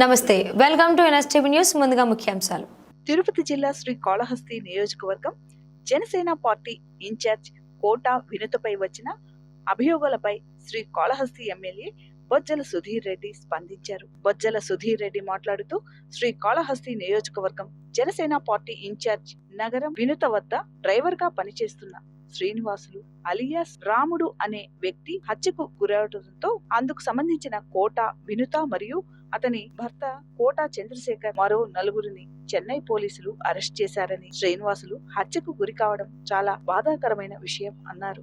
నమస్తే welcome to NSTV news ముందుగా ముఖ్యాంశాలు. తిరుపతి జిల్లా శ్రీ కాళహస్తి నియోజకవర్గం జనసేన పార్టీ ఇన్ఛార్జ్ కోటా వినుతపై వచ్చిన అభియోగాలపై శ్రీ కాళహస్తి ఎమ్మెల్యే బొజ్జల సుధీర్ రెడ్డి స్పందించారు. బొజ్జల సుధీర్ రెడ్డి మాట్లాడుతూ శ్రీ కాళహస్తి నియోజకవర్గం జనసేన పార్టీ ఇన్ఛార్జ్ నగరం వినుత వద్ద డ్రైవర్గా పనిచేస్తున్న శ్రీనివాసులు అలియాస్ రాముడు అనే వ్యక్తి హత్యకు గురవడంతో అందుకు సంబంధించిన కోట వినుత మరియు అతని భర్త కోట చంద్రశేఖర్ మరో నలుగురిని చెన్నై పోలీసులు అరెస్ట్ చేశారని శ్రీనివాసులు హత్యకు గురి కావడం చాలా బాధాకరమైన విషయం అన్నారు.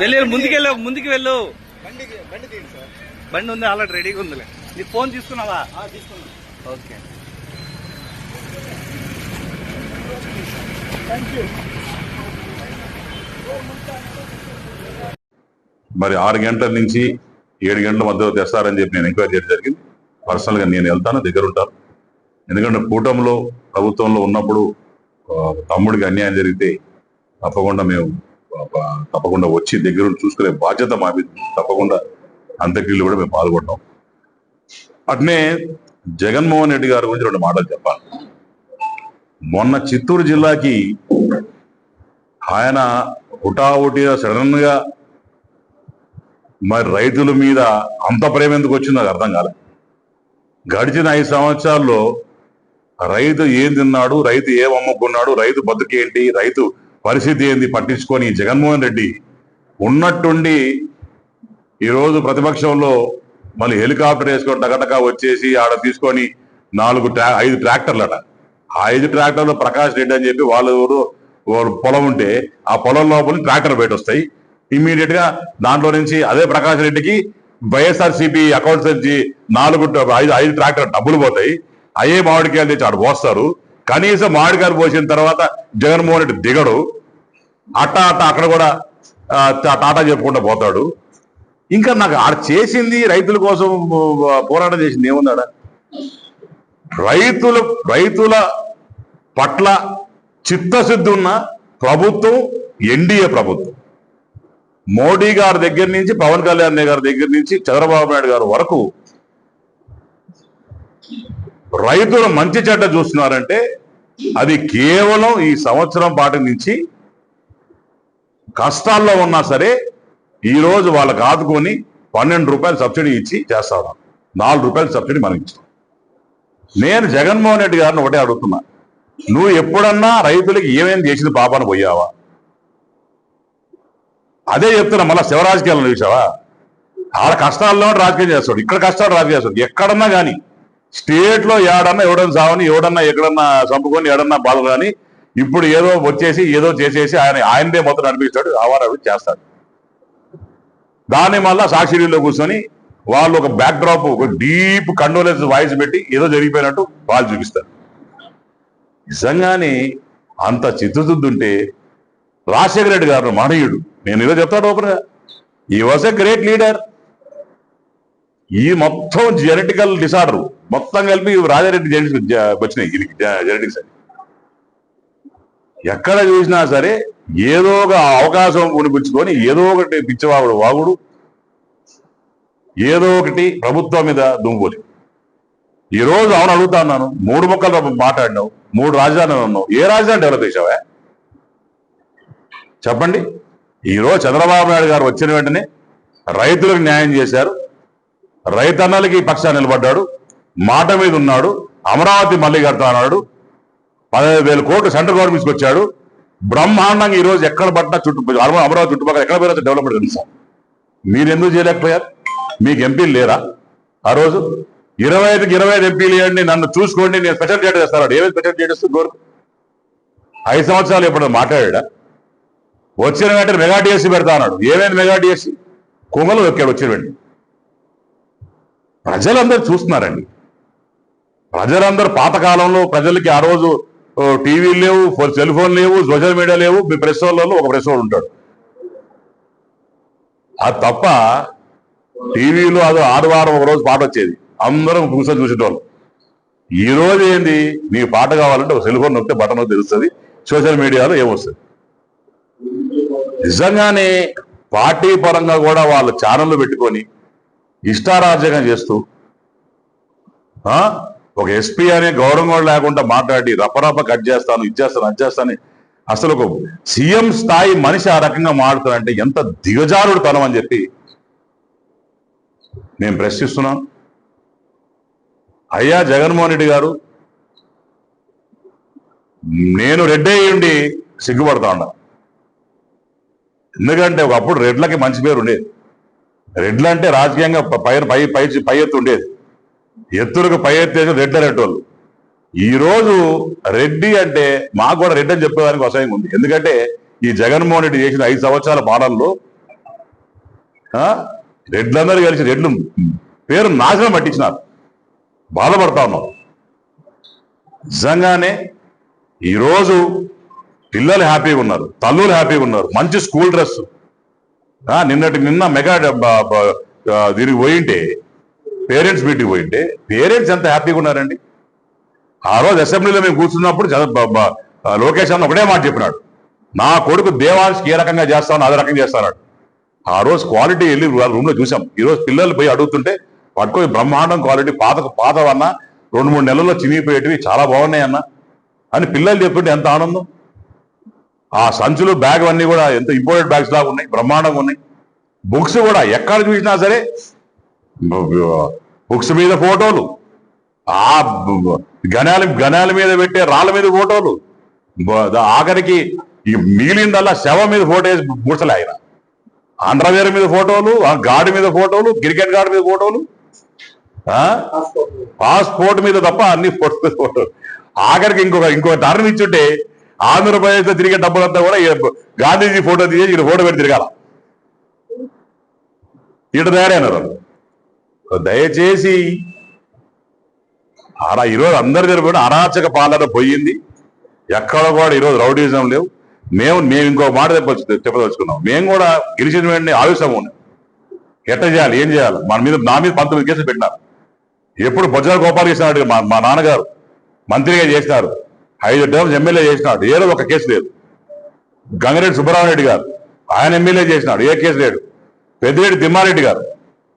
వెళ్ళి ముందుకెళ్ళు ముందుకు వెళ్ళు. బండి తీయండి సార్. బండి ఉంది ఆల్రెడీ రెడీగా ఉందిలే. నీ ఫోన్ తీసుకున్నావా? తీసుకున్నాను ఓకే. మరి ఆరు గంటల నుంచి ఏడు గంటల మధ్యలో తెస్తారని చెప్పి నేను ఎంక్వైరీ చేయడం జరిగింది. పర్సనల్గా నేను వెళ్తాను దగ్గర ఉంటాను ఎందుకంటే కూటమిలో ప్రభుత్వంలో ఉన్నప్పుడు తమ్ముడికి అన్యాయం జరిగితే తప్పకుండా మేము తప్పకుండా వచ్చి దగ్గర చూసుకునే బాధ్యత మా మీద తప్పకుండా అంత్యక్రియలు కూడా మేము పాల్గొంటాం. అట్నే జగన్మోహన్ రెడ్డి గారి గురించి రెండు మాటలు చెప్పాలి. మొన్న చిత్తూరు జిల్లాకి ఆయన హుటాహుటిగా సడన్గా మరి రైతుల మీద అంత ప్రేమ ఎందుకు వచ్చిందో నాకు అర్థం కాలే. గడిచిన ఐదు సంవత్సరాల్లో రైతు ఏం తిన్నాడు రైతు ఏం అమ్ముకున్నాడు రైతు బతుకేంటి రైతు పరిస్థితి ఏంది? పట్టించుకొని జగన్మోహన్ రెడ్డి ఉన్నట్టుండి ఈరోజు ప్రతిపక్షంలో మళ్ళీ హెలికాప్టర్ వేసుకొని టగటగా వచ్చేసి ఆడ తీసుకొని నాలుగు ట్రా ఐదు ట్రాక్టర్లట. ఆ ఐదు ట్రాక్టర్లు ప్రకాష్ రెడ్డి అని చెప్పి వాళ్ళు పొలం ఉంటే ఆ పొలం లోపల ట్రాక్టర్ బయట వస్తాయి ఇమ్మీడియట్గా దాంట్లో నుంచి అదే ప్రకాష్ రెడ్డికి వైఎస్ఆర్సిపి అకౌంట్స్ నుంచి నాలుగు ఐదు ఐదు ట్రాక్టర్ డబ్బులు పోతాయి. అయ్యే మామిడికాయలు తెచ్చి ఆడ పోస్తారు. కనీసం మామిడికాయలు పోసిన తర్వాత జగన్మోహన్ రెడ్డి దిగడు. అట్ట అట్ట అక్కడ కూడా టాటా చెప్పుకుంటూ పోతాడు. ఇంకా నాకు ఆడ చేసింది రైతుల కోసం పోరాటం చేసింది ఏముందాడ? రైతులు రైతుల పట్ల చిత్తశుద్ధి ఉన్న ప్రభుత్వం ఎన్డీఏ ప్రభుత్వం. మోడీ గారి దగ్గర నుంచి పవన్ కళ్యాణ్ గారి దగ్గర నుంచి చంద్రబాబు నాయుడు గారి వరకు రైతులు మంచి చెడ్డ చూస్తున్నారంటే అది కేవలం ఈ సంవత్సరం పాటు నుంచి కష్టాల్లో ఉన్నా సరే ఈరోజు రోజు వాళ్ళకి ఆదుకొని పన్నెండు రూపాయలు సబ్సిడీ ఇచ్చి చేస్తా ఉన్నాం నాలుగు రూపాయలు సబ్సిడీ మనం ఇచ్చాం. నేను జగన్మోహన్ రెడ్డి గారిని ఒకటే అడుగుతున్నా. నువ్వు ఎప్పుడన్నా రైతులకి ఏమేం చేసింది పాపాన పోయావా? అదే చెప్తున్నా మళ్ళా శివరాజకీయాలను చూసావా ఆడ కష్టాల్లో రాజకీయం చేస్తాడు ఇక్కడ కష్టాలు రాజకీయం చేస్తాడు ఎక్కడన్నా కానీ. స్టేట్లో ఏడన్నా ఎవడన్నా సావని ఎవడన్నా ఎక్కడన్నా చంపుకొని ఏడన్నా బాధ కానీ ఇప్పుడు ఏదో వచ్చేసి ఏదో చేసేసి ఆయన ఆయనదే మొత్తం నడిపిస్తాడు ఆవారాలు చేస్తాడు. దాన్ని మళ్ళా సాక్షిలో కూర్చొని వాళ్ళు ఒక బ్యాక్ డ్రాప్ ఒక డీప్ కండోలెన్స్ వాయిస్ పెట్టి ఏదో జరిగిపోయినట్టు వాళ్ళు చూపిస్తారు. నిజంగానే అంత చిత్తశుద్ధి రాజశేఖర రెడ్డి గారు మహనీయుడు నేను ఏదో చెప్తాడు ఓపెన్ ఈ వాజ్ ఎ గ్రేట్ లీడర్ ఈ మొత్తం జెనెటికల్ డిసార్డర్ మొత్తం కలిపి రాజారెడ్డి జెనెటిక్స్ వచ్చినాయి ఇది జెనెటిక్స్ అని ఎక్కడ చూసినా సరే ఏదో ఒక అవకాశం ఉనిపించుకొని ఏదో ఒకటి పిచ్చివాగుడు వాగుడు ఏదో ఒకటి ప్రభుత్వం మీద దుమ్ముపోలి ఈ రోజు అవును అడుగుతా ఉన్నాను మూడు మొక్కలు మాట్లాడినావు మూడు రాజధానులు ఉన్నావు ఏ రాజధాని డెవలప్ చేసావా చెప్పండి. ఈ రోజు చంద్రబాబు నాయుడు గారు వచ్చిన వెంటనే రైతులకు న్యాయం చేశారు. రైతన్నలకి పక్షాన్ని నిలబడ్డాడు. మాట మీద ఉన్నాడు అమరావతి మళ్ళీ కడతా అన్నాడు పదహైదు వేల కోట్లు సెంట్రల్ గవర్నమెంట్కి వచ్చాడు బ్రహ్మాండంగా ఈ రోజు ఎక్కడ పట్టినా చుట్టూ అమరావతి చుట్టుపక్కల ఎక్కడ పోయినా డెవలప్మెంట్ తెలుసా. మీరు ఎందుకు చేయలేకపోయారు? మీకు ఎంపీలు లేరా? ఆ రోజు ఇరవై ఐదుకి ఇరవై ఐదు ఎంపీలు ఇవ్వండి నన్ను చూసుకోండి నేను స్పెషల్ స్టేటస్ చేస్తాను. ఏమైనా స్పెషల్ స్టేటస్ గోరు? ఐదు సంవత్సరాలు ఎప్పుడు మాట్లాడా వచ్చిన వెంటనే మెగా డిఎస్సీ పెడతా అన్నాడు. ఏమైంది మెగా డిఎస్సీ కుంగలు దొక్కాడు వచ్చిన వెంటనే. ప్రజలందరూ చూస్తున్నారండి. ప్రజలందరూ పాతకాలంలో ప్రజలకి ఆ రోజు ఓ, టీవీలు లేవు సెల్ ఫోన్ లేవు సోషల్ మీడియా లేవు మీ ప్రెస్ వాళ్ళలో ఒక ప్రెస్ ఉంటాడు. అది తప్ప టీవీలో అది ఆదివారం ఒక రోజు పాట వచ్చేది. అందరం కూర్చొని చూసేటోళ్ళు. ఈ రోజు ఏంది? నీ పాట కావాలంటే ఒక సెల్ ఫోన్ నొక్కితే బటన్ తెలుస్తుంది సోషల్ మీడియాలో ఏమొస్తుంది? నిజంగానే పార్టీ పరంగా కూడా వాళ్ళు ఛానళ్ళు పెట్టుకొని ఇష్టారాజ్యంగా చేస్తూ ఒక ఎస్పీ అనే గౌరవం కూడా లేకుండా మాట్లాడి రపరప కట్ చేస్తాను ఇచ్చేస్తాను అది చేస్తాను అసలు ఒక సీఎం స్థాయి మనిషి ఆ రకంగా మాడుతానంటే ఎంత దిగజారుడు తనం అని చెప్పి నేను ప్రశ్నిస్తున్నాను అయ్యా జగన్మోహన్ రెడ్డి గారు నేను రెడ్ అయ్యుండి సిగ్గుపడతా ఉన్నా. ఎందుకంటే ఒకప్పుడు రెడ్లకి మంచి పేరు ఉండేది. రెడ్లు అంటే రాజకీయంగా పై పై పై పై ఎత్తు ఉండేది. ఎత్తులకు పై ఎత్తేసి రెడ్డి అనేటోళ్ళు ఈరోజు రెడ్డి అంటే మాకు కూడా రెడ్డి అని చెప్పేదానికి అసహ్యం ఉంది ఎందుకంటే ఈ జగన్మోహన్ రెడ్డి చేసిన ఐదు సంవత్సరాల పాలనలో రెడ్లందరూ కలిసి రెడ్లు పేరు నాశనం పట్టించినారు. బాధపడతా ఉన్నారు నిజంగానే ఈరోజు పిల్లలు హ్యాపీగా ఉన్నారు తల్లులు హ్యాపీగా ఉన్నారు మంచి స్కూల్ డ్రెస్. నిన్నటి నిన్న మెగా దీనికి పోయింటే పేరెంట్స్ మీటింగ్ పోయింటే పేరెంట్స్ ఎంత హ్యాపీగా ఉన్నారండి? ఆ రోజు అసెంబ్లీలో మేము కూర్చున్నప్పుడు లోకేష్ అన్న ఒకటే మాట చెప్పినాడు. నా కొడుకు దేవాంశ్కి ఏ రకంగా చేస్తాను అదే రకంగా చేస్తాడు ఆ రోజు క్వాలిటీ వెళ్ళి వాళ్ళ రూమ్లో చూసాం. ఈరోజు పిల్లలు పోయి అడుగుతుంటే పట్టుకొని బ్రహ్మాండం క్వాలిటీ పాత పాతవన్నా రెండు మూడు నెలల్లో చినిగిపోయేటివి చాలా బాగున్నాయి అన్న అని పిల్లలు చెప్తుంటే ఎంత ఆనందం. ఆ సంచులు బ్యాగ్ అన్నీ కూడా ఎంత ఇంపోర్టెడ్ బ్యాగ్స్ లాగా ఉన్నాయి బ్రహ్మాండంగా ఉన్నాయి. బుక్స్ కూడా ఎక్కడ చూసినా సరే బుక్స్ మీద ఫోటోలు. ఆ బ- గణాల గణాల మీద పెట్టే రాళ్ళ మీద ఫోటోలు. ఆఖరికి ఈ మిగిలిందల్లా శవం మీద ఫోటో వేసి ముడతలే ఆయన. అండర్వేర్ మీద ఫోటోలు ఆ గాడి మీద ఫోటోలు క్రికెట్ గాడి మీద ఫోటోలు ఆ? పాస్పోర్ట్ మీద తప్ప అన్ని ఫోటో మీద ఫోటోలు ఆఖరికి ఇంకొక ఇంకొక టర్న్ ఇచ్చుంటే ఆంధ్రప్రదేశ్లో తిరిగే డబ్బులంతా కూడా గాంధీజీ ఫోటో తీసి ఇక్కడ ఫోటో పెట్టి తిరగాల. ఇటు తయారైనారు దయచేసి అరా ఈరోజు అందరి దగ్గర కూడా అరాచక పాలన పోయింది. ఎక్కడ కూడా ఈరోజు రౌడీజం లేవు. మేము మేము ఇంకో మాట చెప్పచ్చు చెప్పదలుచుకున్నాం. మేము కూడా గెలిచిన వెంటనే ఆవేశం ఉన్నాం ఎట్ట చేయాలి ఏం చేయాలి? మన మీద నా మీద పంతొమ్మిది కేసులు పెట్టినారు. ఎప్పుడు బొజ్జల గోపాలకృష్ణ మా మా నాన్నగారు. మంత్రిగా చేసినారు. ఐదు టర్మ్స్ ఎమ్మెల్యే చేసినాడు. ఏదో ఒక కేసు లేదు. గంగిరెడ్డి సుబ్బరామరెడ్డి గారు. ఆయన ఎమ్మెల్యే చేసినాడు. ఏ కేసు లేడు పెద్దిరెడ్డి తిమ్మారెడ్డి గారు.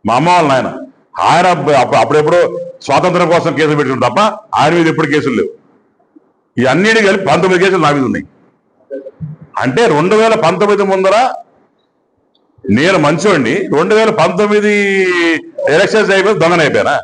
మా అమ్మ వాళ్ళ నాయన. ఆయన అప్పుడు- అప్పుడెప్పుడో స్వాతంత్రం కోసం కేసులు పెట్టిన తప్ప ఆయన మీద ఎప్పుడు కేసులు లేవు. ఇవన్నీ కలిపి పంతొమ్మిది కేసులు నా మీద ఉన్నాయి. అంటే రెండు వేల పంతొమ్మిది ముందర నేను మంచోండి రెండు వేల పంతొమ్మిది ఎలక్షన్స్ అయిపోయి దొంగనైపోయానా?